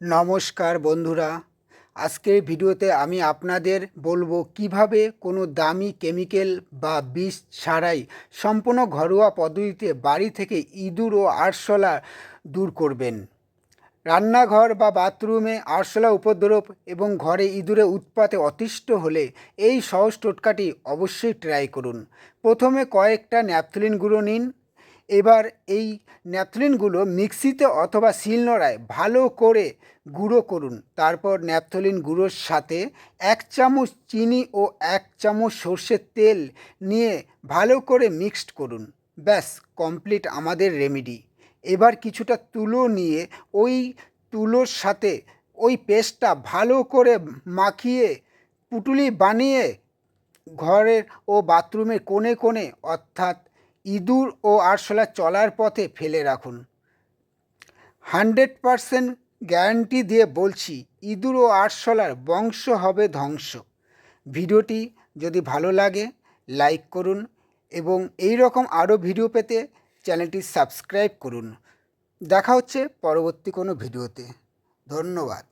নমস্কার বন্ধুরা। আজকের ভিডিওতে আমি আপনাদের বলব কীভাবে কোনো দামি কেমিক্যাল বা বিষ ছাড়াই সম্পূর্ণ ঘরোয়া পদ্ধতিতে বাড়ি থেকে ইঁদুর ও আরশোলা দূর করবেন। রান্নাঘর বা বাথরুমে আরশোলা উপদ্রব এবং ঘরে ইঁদুরে উৎপাতে অতিষ্ঠ হলে এই সহজ টোটকাটি অবশ্যই ট্রাই করুন। প্রথমে কয়েকটা ন্যাপথলিন গুঁড়ো নিন। এবার এই ন্যাপথলিনগুলো মিক্সিতে অথবা শিলনোড়ায় ভালো করে গুঁড়ো করুন। তারপর ন্যাপথলিন গুঁড়োর সাথে এক চামচ চিনি ও এক চামচ সর্ষের তেল নিয়ে ভালো করে মিক্সড করুন। ব্যাস, কমপ্লিট আমাদের রেমেডি। এবার কিছুটা তুলো নিয়ে ওই তুলোর সাথে ওই পেস্টটা ভালো করে মাখিয়ে পুটুলি বানিয়ে ঘরের ও বাথরুমের কোণে কোণে, অর্থাৎ ইঁদুর ও আরশোলা চলার পথে ফেলে রাখুন। হান্ড্রেড পারসেন্ট গ্যারান্টি দিয়ে বলছি, ইঁদুর ও আরশোলার বংশ হবে ধ্বংস। ভিডিওটি যদি ভালো লাগে, লাইক করুন এবং এই রকম আরও ভিডিও পেতে চ্যানেলটি সাবস্ক্রাইব করুন। দেখা হচ্ছে পরবর্তী কোনো ভিডিওতে। ধন্যবাদ।